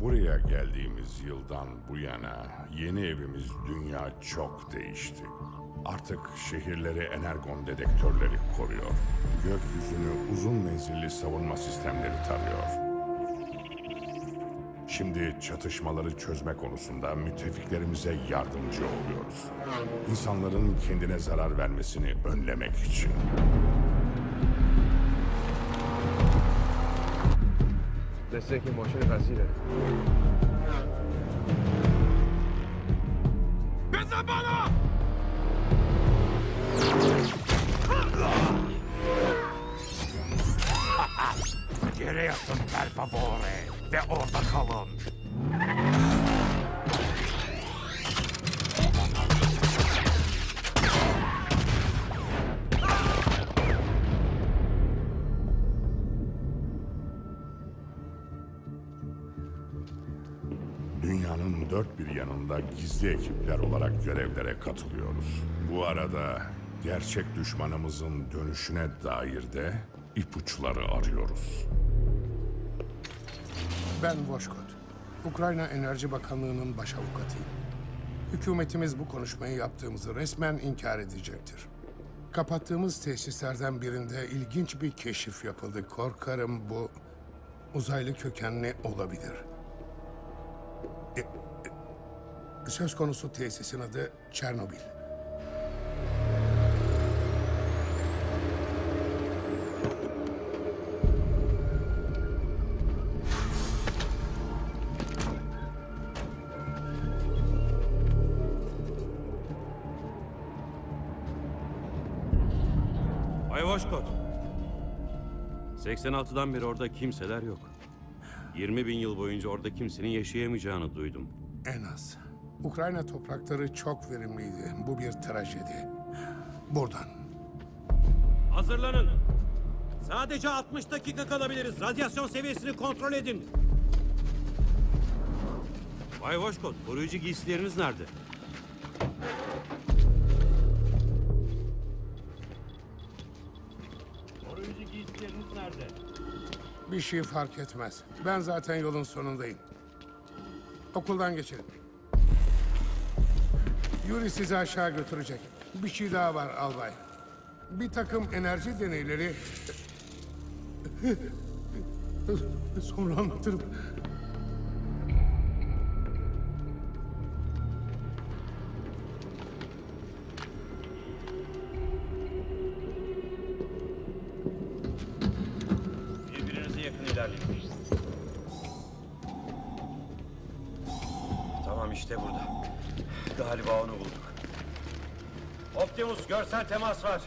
Buraya geldiğimiz yıldan bu yana yeni evimiz dünya çok değişti. Artık şehirleri energon dedektörleri koruyor. Gökyüzünü uzun menzilli savunma sistemleri tarıyor. Şimdi çatışmaları çözme konusunda müttefiklerimize yardımcı oluyoruz. İnsanların kendine zarar vermesini önlemek için. destek ماشین قصیره Yere yatın per favore ve orada kalın. Dünyanın dört bir yanında gizli ekipler olarak görevlere katılıyoruz. Bu arada gerçek düşmanımızın dönüşüne dair de ipuçları arıyoruz. Ben Voşkot. Ukrayna Enerji Bakanlığı'nın baş avukatıyım. Hükümetimiz bu konuşmayı yaptığımızı resmen inkar edecektir. Kapattığımız tesislerden birinde ilginç bir keşif yapıldı. Korkarım bu uzaylı kökenli olabilir. E, e, söz konusu tesisin adı Çernobil. Bay Voşkot. 86'dan beri orada kimseler yok. 20 bin yıl boyunca orada kimsenin yaşayamayacağını duydum. En az. Ukrayna toprakları çok verimliydi. Bu bir trajedi. Buradan. Hazırlanın. Sadece 60 dakika kalabiliriz. Radyasyon seviyesini kontrol edin. Bay Voşkot, koruyucu giysileriniz nerede? Koruyucu giysileriniz nerede? Bir şey fark etmez. Ben zaten yolun sonundayım. Okuldan geçelim. Yuri sizi aşağı götürecek. Bir şey daha var albay. Bir takım enerji deneyleri... Sonra anlatırım. İlerleyin. Tamam işte burada. Galiba onu bulduk. Optimus görsel temas var.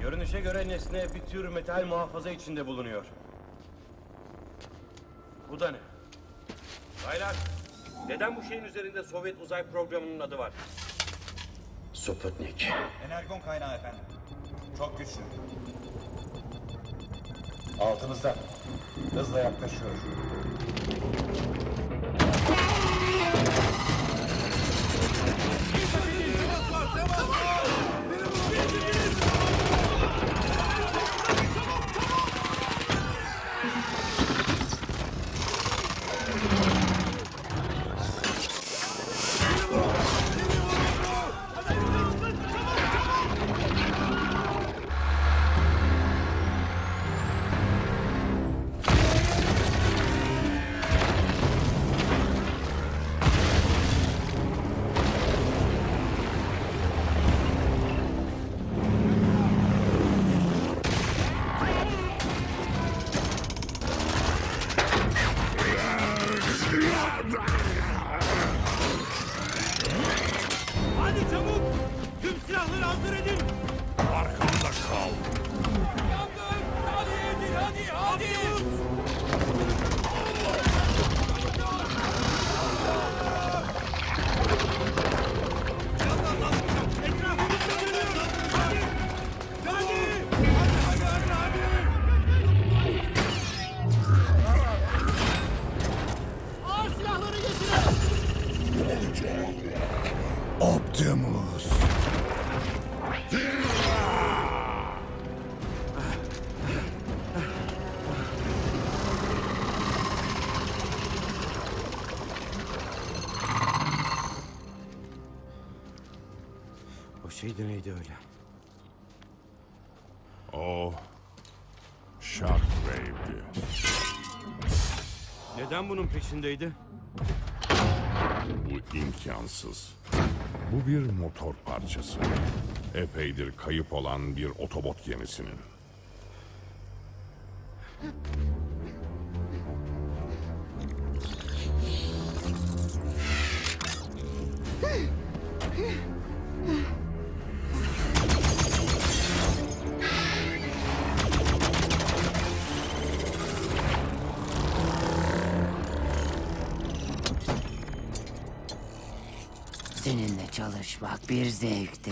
Görünüşe göre nesne bir tür metal muhafaza içinde bulunuyor. Bu da ne? Baylar, neden bu şeyin üzerinde Sovyet uzay programının adı var? Sputnik. Energon kaynağı efendim. Çok güçlü. Altınızda. Hızla yaklaşıyor. Run, run. Optimus. O şey de neydi öyle? O Shockwave'di. Neden bunun peşindeydi? Bu imkansız. Bu bir motor parçası. Epeydir kayıp olan bir otobot gemisinin. Çalışmak bir zevkti.